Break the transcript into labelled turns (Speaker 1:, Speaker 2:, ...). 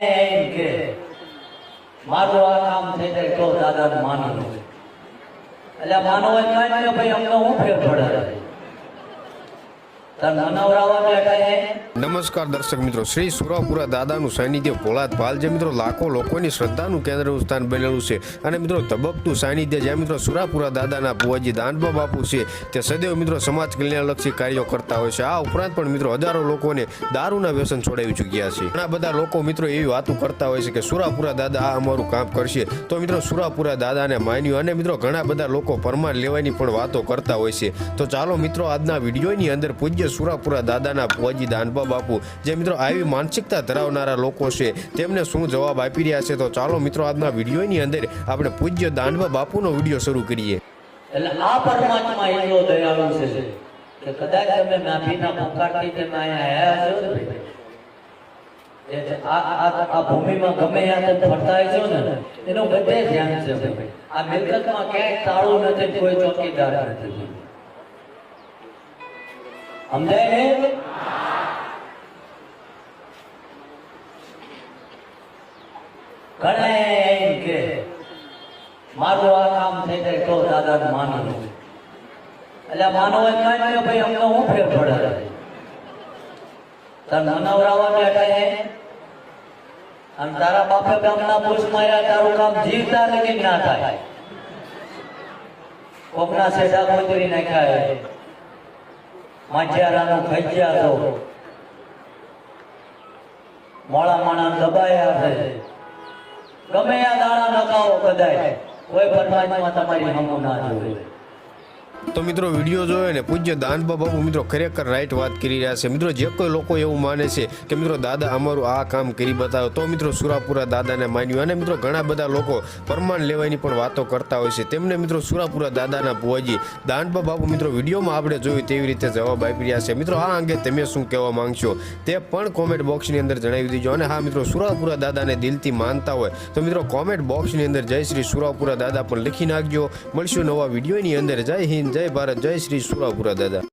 Speaker 1: એમ મારું આ કામ થઈ જાય તો દાદા માનવું એટલે માનવ જ માન્યો ભાઈ, અમને હું ફેર પડે? તાર મનાવરાવા બેઠા
Speaker 2: નમસ્કાર દર્શક મિત્રો, શ્રી સુરાપુરા દાદાનું સાનિધ્ય ભોળાત પાલ જે મિત્રો, લાખો લોકોની શ્રદ્ધાનું કેન્દ્રનું સ્થાન બનેલું છે. અને મિત્રો ધબકતું સાનિધ્ય જે મિત્રો સુરાપુરા દાદાના ભુવાજી દાનબા બાપુ છે તે સદૈવ મિત્રો સમાજ કલ્યાણલક્ષી કાર્યો કરતા હોય છે. આ ઉપરાંત પણ મિત્રો, હજારો લોકોને દારૂના વ્યસન છોડાવી ચૂક્યા છે. ઘણા બધા લોકો મિત્રો એવી વાતો કરતા હોય છે કે, સુરાપુરા દાદા, આ અમારું કામ કરશે. તો મિત્રો, સુરાપુરા દાદાને માન્યું અને મિત્રો, ઘણા બધા લોકો પરમાર લેવાની પણ વાતો કરતા હોય છે. તો ચાલો મિત્રો, આજના વિડીયોની અંદર પૂજ્ય સુરાપુરા દાદાના ભુવાજી દાનબા બાપુ જે મિત્રો આવી માનસિકતા ધરાવનારા લોકો છે, તેમને શું જવાબ આપી રહ્યા છે, તો ચાલો મિત્રો આજના વિડીયોની અંદર આપણે પૂજ્ય દાંડવા બાપુનો વીડિયો શરૂ કરીએ.
Speaker 1: એટલે આ પરમાત્મા એટલો દયાળુ છે કે કદાચ તમે માફીના પુકારથી તમે અહીંયા આવ્યા છો ને આ આ આ ભૂમિમાં ગમે ત્યાં તમે ફરતા છો ને, એનું બધે ધ્યાન છે આ મિલકતમાં ક્યાંય તાળું નથી, કોઈ ચોકીદાર નથી. સમજાય ને? ઘણા એમ કે મારું આ કામ થઈ જાય તો દાદા માનવું એટલે માનવ જ કે ભાઈ અમને હું ફેર પડે તને મનાવરાવા બેઠા અને તારા બાપે ગામના પૂછ માર્યા, તારું કામ જીવતા લગી ના થાય. કોકના સેડા કોતરી નાખ્યા માછિયારાનું ખજ્યા તો મોળા માણા દબાયા છે. ગમે આ દાણા નકાવો કદાચ કોઈ પરમાત્મા તમારી હમું ના જોવે.
Speaker 2: તો મિત્રો વીડિયો જોયો ને પૂજ્ય દાનબા બાપુ મિત્રો ખરેખર રાઈટ વાત કરી રહ્યા છે. મિત્રો જે કોઈ લોકો એવું માને છે કે મિત્રો દાદા અમારું આ કામ કરી બતાવ્યો તો મિત્રો સુરાપુરા દાદાને માન્યું. અને મિત્રો ઘણા બધા લોકો પરમાન લેવાની પણ વાતો કરતા હોય છે. તેમને મિત્રો સુરાપુરા દાદાના ભુવાજી દાનબા બાબુ મિત્રો વિડીયોમાં આપણે જોયું તેવી રીતે જવાબ આપી રહ્યા છે. મિત્રો આ અંગે તમે શું કહેવા માંગશો તે પણ કોમેન્ટ બોક્સની અંદર જણાવી દીજો. અને હા, મિત્રો સુરાપુરા દાદાને દિલથી માનતા હોય તો મિત્રો કોમેન્ટ બોક્સની અંદર જય શ્રી સુરાપુરા દાદા પણ લખી નાખજો. મળશું નવા વિડીયોની અંદર. જય હિન્દ. જય ભારત જય શ્રી સુરાપુરા દાદા.